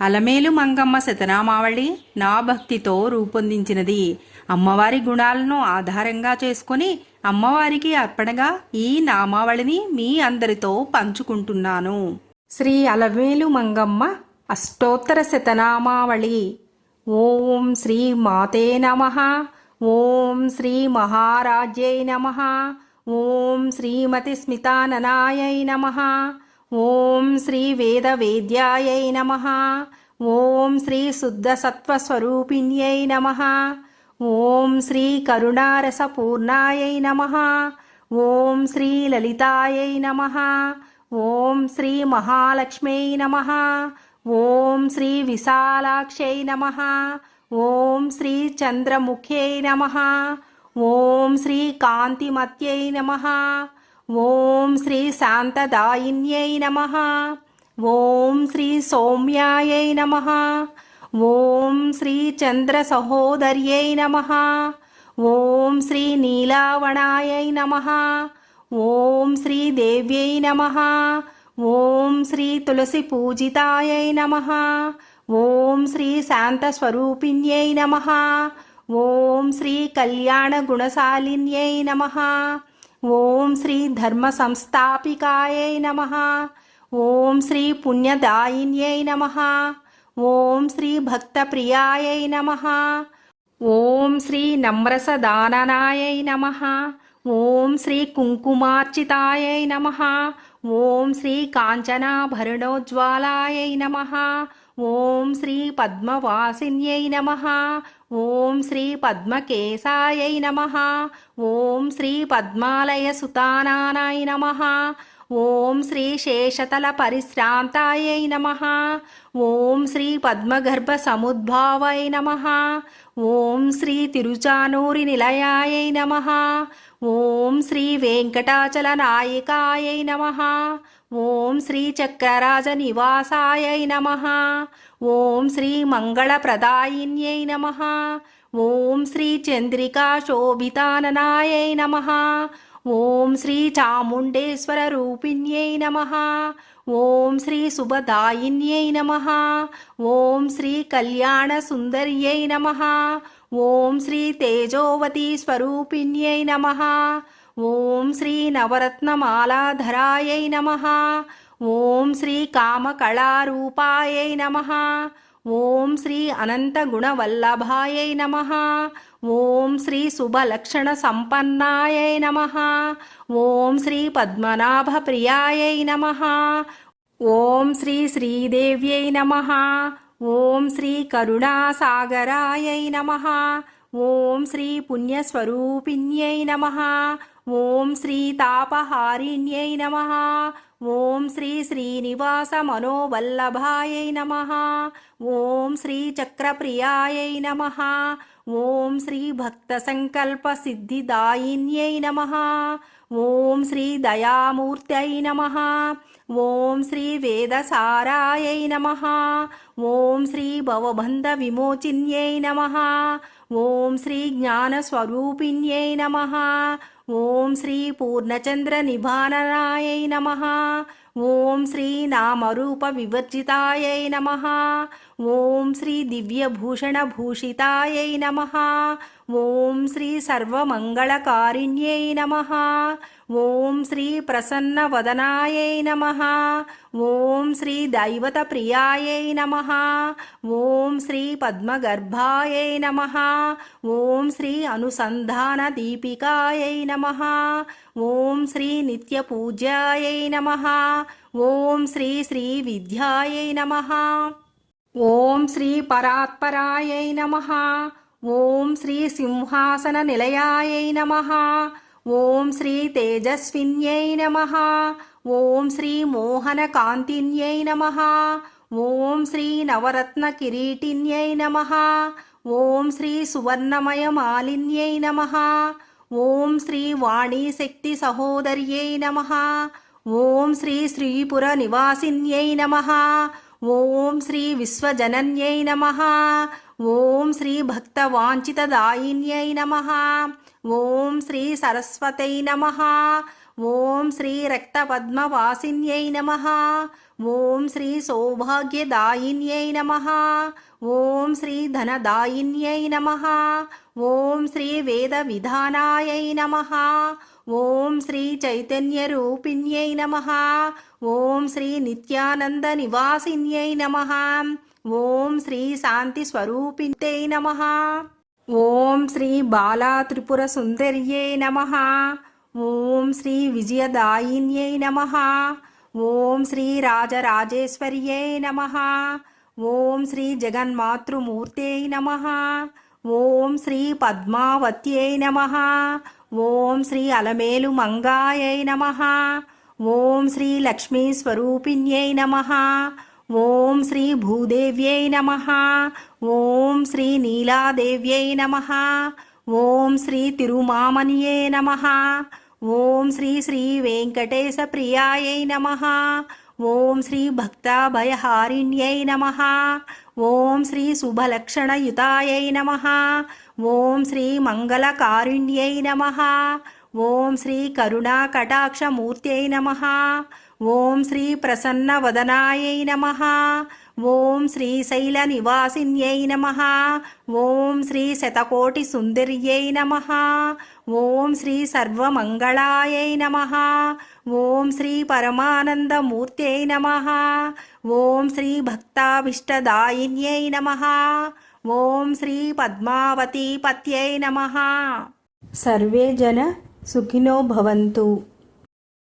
అలమేలు మంగమ్మ శతనామావళి నా భక్తితో రూపొందించినది. అమ్మవారి గుణాలను ఆధారంగా చేసుకొని అమ్మవారికి అర్పణగా ఈ నామావళిని మీ అందరితో పంచుకుంటున్నాను. శ్రీ అలమేలు మంగమ్మ అష్టోత్తర శతనామావళి. ఓం శ్రీ మాతే నమ. ఓం శ్రీ మహారాజ్యై నమ. ఓం శ్రీమతి స్మితాననాయై నమ. ఓం శ్రీ వేద వేద్యాయై నమ. ఓం శ్రీ శుద్ధ సత్వస్వరూపిణ్యై నమ. ఓం శ్రీ కరుణారసపూర్ణాయై నమ. ఓం శ్రీ లలితాయై నమ. ఓం శ్రీ మహాలక్ష్మ్యై నమ. ఓం శ్రీ విశాలాక్షై నమ. ఓం శ్రీ చంద్రముఖ్యై నమ. ఓం శ్రీ కాంతిమత్యై నమ. ఓం శ్రీ శాంతదాయిన్యై నమ. ఓం శ్రీ సౌమ్యాయై నమ. ఓం శ్రీ చంద్ర సహోదర్యై నమ. ఓం శ్రీ నీలావణాయై నమ. ఓం శ్రీ దేవ్యై నమ. ఓం శ్రీ తులసి పూజితాయై నమ. ఓం శ్రీ శాంతస్వరూపిణ్యై నమ. ఓం శ్రీ కళ్యాణ గుణశాలిన్యై నమ. ఓం శ్రీ ధర్మ సంస్థాపికాయై నమ. ఓం శ్రీ పుణ్యదాయిన్యై నమ. ఓం శ్రీ భక్తప్రియాయై నమ. ఓం శ్రీ నమ్రసదాననాయై నమ. ఓం శ్రీ కుంకుమార్చితాయై నమ. ఓం శ్రీ కాంచనాభరణోజ్వాలాయై నమ. ఓం శ్రీ పద్మవాసిన్యై నమ. ఓం శ్రీ పద్మకేశాయై నమ. ఓం శ్రీ పద్మాలయ పద్మాలయసుతానాయ నమ. ఓం శ్రీ శేషతల పరిశ్రాంతాయై నమ. ఓం శ్రీ పద్మగర్భ సముద్భావై నమ. ఓం శ్రీ తిరుచానూరి నిలయాయై నమ. ఓం శ్రీ వెంకటాచల నాయికాయై నమ. ఓం శ్రీ చక్రరాజ నివాసాయై నమ. ఓం శ్రీ మంగళప్రదాయిన్యై నమ. ఓం శ్రీ చంద్రికా శోభితాననాయై నమ. ఓం శ్రీ చాముండేశ్వర రూపిణ్యై నమ. ఓం శ్రీ శుభదాయిన్యై నమ. ఓం శ్రీ కళ్యాణ సుందర్యై నమ. ఓం శ్రీ తేజోవతి స్వరూపిణ్యై నమ. ఓం శ్రీ నవరత్నమాలాధరాయై నమ. ఓం శ్రీ కామకళారూపాయై నమ. ఓం శ్రీ అనంత అనంతగుణవల్లభాయై నమ. ఓం శ్రీ శుభలక్షణ సంపన్నాయై నమ. ఓం శ్రీ పద్మనాభ పద్మనాభప్రియాయై నమ. ఓం శ్రీ శ్రీదేవ్యై నమ. ఓం శ్రీ కరుణాసాగరాయై నమ. ఓం శ్రీ పుణ్యస్వరూపిణ్యై నమ. ఓం శ్రీ తాపహారిణ్యై నమ. ఓం శ్రీ శ్రీనివాస మనోవల్లభాయై నమ. ఓం శ్రీ చక్రప్రియాయై నమ. ఓం శ్రీ భక్త సంకల్ప సిద్ధిదాయిన్యై నమ. ఓం శ్రీ దయామూర్త్యై నమ. ఓం శ్రీ వేదసారాయై నమ. ఓం శ్రీ భవబంధ విమోచిన్యై నమ. ఓం శ్రీ జ్ఞానస్వరూపిణ్యై నమ. ఓం శ్రీ పూర్ణచంద్ర నిభాననాయై నమ. ఓం శ్రీ నామరూప వివర్జితాయై నమ. ఓం శ్రీ దివ్యభూషణ దివ్యభూషణభూషితాయై నమ. ఓం శ్రీ సర్వమంగళకారిణ్యై నమ. ఓం శ్రీ ప్రసన్నవదనాయై నమ. ఓం శ్రీ దైవత దైవతప్రియాయై నమ. ఓం శ్రీ పద్మగర్భాయై నమ. ఓం శ్రీ అనుసంధాన అనుసంధానదీపికాయై నమ. ఓం శ్రీ నిత్య నిత్యపూజ్యాయై నమ. ఓం శ్రీ శ్రీ విద్యాయై నమ. ఓం శ్రీ పరాత్పరాయై నమ. ఓం శ్రీ సింహాసన నిలయాయై నమ. ఓం శ్రీ తేజస్విన్యై నమ. ఓం శ్రీ మోహన కాంతిన్యై నమ. ఓం శ్రీ నవరత్న కిరీటిన్యై నమ. ఓం శ్రీ సువర్ణమయ మాలిన్యై నమ. ఓం శ్రీ వాణీ శక్తి సహోదర్యై నమ. ఓం శ్రీ శ్రీపుర నివాసిన్యై నమ. ఓం శ్రీ విశ్వజనన్యై నమ. ఓం శ్రీ భక్తవాంఛితదాయిన్యై నమ. ఓం శ్రీ సరస్వతై నమ. ఓం శ్రీ రక్తపద్మవాసిన్యై నమ. ఓం శ్రీ సౌభాగ్యదాయిన్యై నమ. ఓం శ్రీ ధనదాయిన్యై నమ. ఓం శ్రీ వేద విధానాయై నమ. ఓం శ్రీ చైతన్య రూపిణ్యై నమ. ఓం శ్రీ నిత్యానంద నివాసిన్యై నమ. ఓం శ్రీ శాంతి స్వరూపిణ్యై నమ. ఓం శ్రీ బాలా త్రిపుర సుందర్యై నమ. ఓం శ్రీ విజయదాయిన్యై నమ. ఓం శ్రీ రాజరాజేశ్వర్యే నమ. ఓం శ్రీ జగన్మాతృమూర్తే నమ. ఓం శ్రీ పద్మావత్యై నమ. ఓం శ్రీ అలమేలు మంగాయై నమ. ఓం శ్రీ లక్ష్మీస్వరూపిణ్యై నమ. ఓం శ్రీ భూదేవ్యై నమ. ఓం శ్రీ నీలాదేవ్యై నమ. ఓం శ్రీ తిరుమామనియే నమ. ఓం శ్రీ శ్రీ వెంకటేశ ప్రియాయై నమ. ఓం శ్రీ భక్తాభయహారిణ్యై నమ. ఓం శ్రీ శుభలక్షణయుతాయై నమ. ఓం శ్రీ మంగళకారుణ్యై నమ. ఓం శ్రీ కరుణాకటాక్షమూర్త్యై నమ. ఓం శ్రీ ప్రసన్నవదనాయై నమ. ఓం శ్రీశైల నివాసిన్యై నమ. ఓం శ్రీ శతకోటి సుందర్యై నమ. ఓం శ్రీ సర్వమంగళాయై నమ. ఓం శ్రీ పరమానందమూర్త్యై నమ. ఓం శ్రీ భక్తాభిష్టదాయిన్యై నమ. ఓం శ్రీ పద్మావతీపత్యై నమ. సర్వే జన సుఖినో భవంతు.